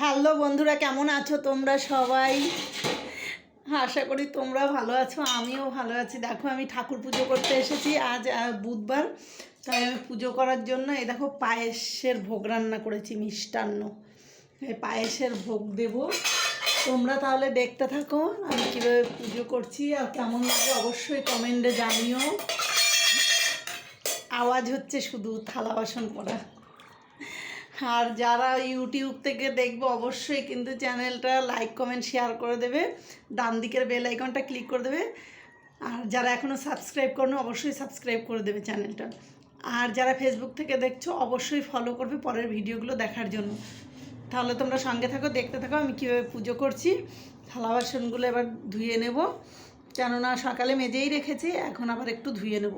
Hello বন্ধুরা, কেমন আছো তোমরা সবাই? আশা করি তোমরা ভালো আছো, আমিও ভালো আছি। দেখো, আমি ঠাকুর পুজো করতে এসেছি আজ বুধবার। তাই আমি পুজো করার জন্য, এই দেখো, পায়েসের ভোগ রান্না করেছি, মিষ্টান্ন। এই পায়েসের ভোগ দেব। তোমরা তাহলে দেখতে থাকো, আমি কীভাবে পুজো করছি আর কেমন লাগে অবশ্যই কমেন্টে জানিও। আওয়াজ হচ্ছে শুধু থালা বাসন করা আর যারা ইউটিউব থেকে দেখবে, অবশ্যই কিন্তু চ্যানেলটা লাইক কমেন্ট শেয়ার করে দেবে। ডান দিকের বেল আইকনটা ক্লিক করে দেবে। আর যারা এখনও সাবস্ক্রাইব করনো, অবশ্যই সাবস্ক্রাইব করে দেবে চ্যানেলটা। আর যারা ফেসবুক থেকে দেখছ, অবশ্যই ফলো করবে পরের ভিডিওগুলো দেখার জন্য। তাহলে তোমরা সঙ্গে থাকো, দেখতে থাকো, আমি কীভাবে পুজো করছি। থালা বাসনগুলো এবার ধুয়ে নেব। কেননা সকালে মেজেই রেখেছি, এখন আবার একটু ধুয়ে নেব।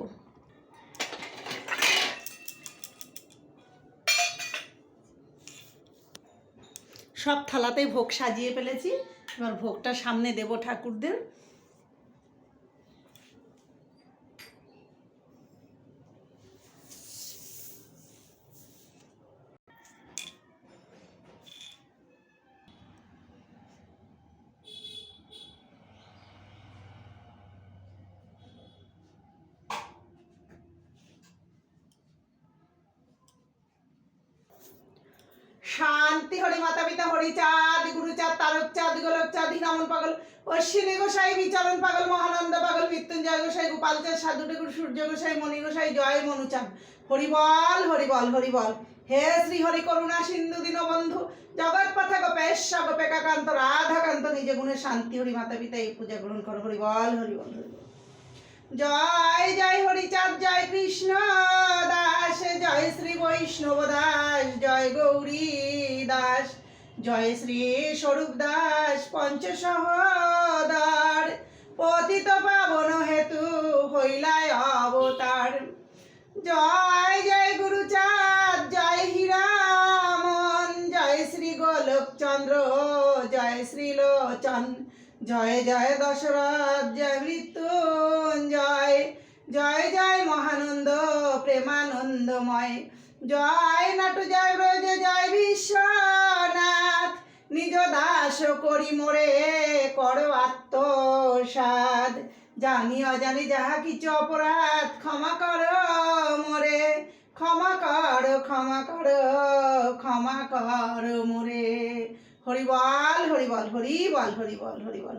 সব থালাতেই ভোগ সাজিয়ে ফেলেছি। এবার ভোগটা সামনে দেব ঠাকুরদের। শান্তি হরি মাতা পিতা, হরি চাঁদ গুরু চাঁদ তারক চাঁদ গোলক চাঁদ হিরামন পাগল, অশ্বিনী গোসাই, বিচরণ পাগল, মহানন্দ পাগল, মৃত্যুঞ্জয় গোসাই, গোপাল চাঁদ সাধু ঠাকুর, সূর্য গোসাই, মণি গোসাই, জয় মনু চাঁদ হরিবল হরিবল হরিবল হে শ্রী হরি করুণা সিন্ধু দীনবন্ধু, জগৎ পথ গোপেশ গোপেকাকান্ত রাধাকান্ত, নিজ গুণে শান্তি হরি মাতা পিতা, এই পূজা গ্রহণ করো হরিবল হরিবল হরিবল জয় জয় হরিচাঁদ জয় কৃষ্ণ দাস, জয় শ্রী বৈষ্ণব দাস। জয় গৌরী দাস জয় শ্রী স্বরূপ দাস পঞ্চসহদার। পতিত পাবন হেতু হইলায় অবতার। জয় জয় গুরুচাঁদ, জয় হীরামন। জয় শ্রী গোলকচন্দ্র, জয় শ্রী লোচন। জয় জয় দশরথ, জয় মৃত্যুঞ্জয়। জয় জয় জয় মহানন্দ, প্রেমানন্দময়। জয় নাটু জয় ব্রজ জয় বিশ্বনাথ। নিজ দাস করি মোরে, কর আত্মসাদ। জানি অজানি যাহা কিছু অপরাধ, ক্ষমা কর মোরে। ক্ষমা কর ক্ষমা কর ক্ষমা কর মোরে। হরিবল হরিবল হরিবল হরিবল হরিবল।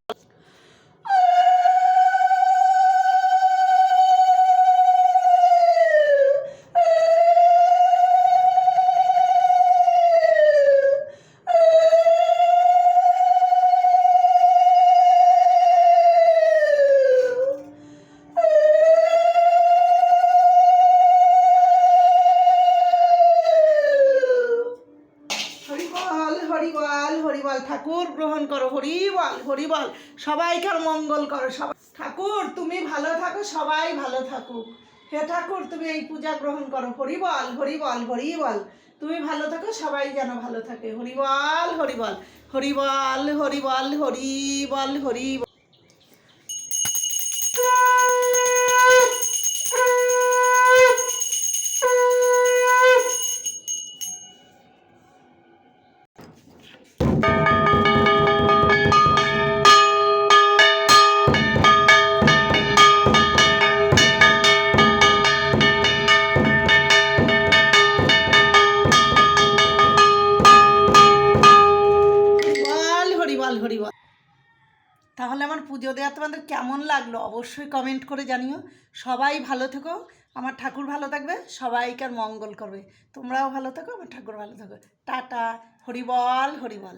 ঠাকুর গ্রহণ করো, হরি বল হরি বল, সবাইকার মঙ্গল করো, সবাই। ঠাকুর, তুমি ভালো থাকো, সবাই ভালো থাকুক। হে ঠাকুর, তুমি এই পূজা গ্রহণ করো, হরি বল হরি বল হরি বল। তুমি ভালো থাকো, সবাই যেন ভালো থাকে। হরি বল হরি বল হরি বল হরি বল হরি বল হরি বল। তাহলে আমার পুজো দেওয়া তোমাদের কেমন লাগল? অবশ্যই কমেন্ট করে জানিও। সবাই ভালো থেকো। আমার ঠাকুর ভালো থাকবে সবাইকার মঙ্গল করবে। তোমরাও ভালো থাকো, আমার ঠাকুর ভালো থাকো। টাটা হরিবল হরিবল